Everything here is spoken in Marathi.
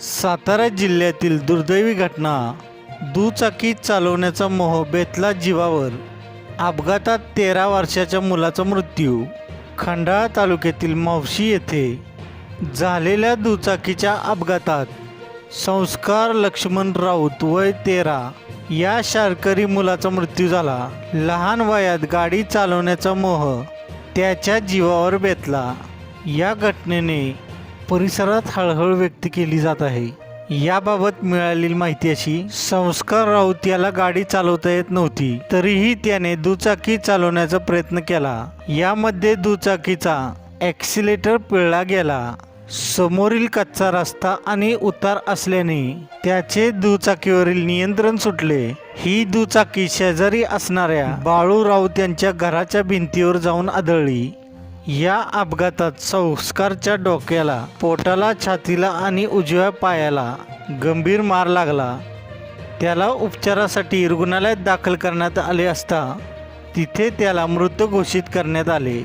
सातारा जिल्ह्यातील दुर्दैवी घटना दुचाकी चालवण्याचा मोह बेतला जीवावर. अपघातात तेरा वर्षाच्या मुलाचा मृत्यू. खंडाळा तालुक्यातील मावशी येथे झालेल्या दुचाकीच्या अपघातात संस्कार लक्ष्मण राऊत वय तेरा या शारकरी मुलाचा मृत्यू झाला. लहान वयात गाडी चालवण्याचा मोह त्याच्या जीवावर बेतला. या घटनेने परिसरात हळहळ व्यक्त केली जात आहे. याबाबत मिळालेली माहिती अशी संस्कार राऊत याला गाडी चालवता येत नव्हती तरीही त्याने दुचाकी चालवण्याचा प्रयत्न केला. यामध्ये दुचाकीचा ॲक्सिलेटर पिळला गेला. समोरील कच्चा रस्ता आणि उतार असल्याने त्याचे दुचाकीवरील नियंत्रण सुटले. ही दुचाकी शेजारी असणाऱ्या बाळू राऊत यांच्या घराच्या भिंतीवर जाऊन आदळली. या अपघातात संस्कारच्या डोक्याला पोटाला छातीला आणि उजव्या पायाला गंभीर मार लागला. त्याला उपचारासाठी रुग्णालयात दाखल करण्यात आले असता तिथे त्याला मृत घोषित करण्यात आले.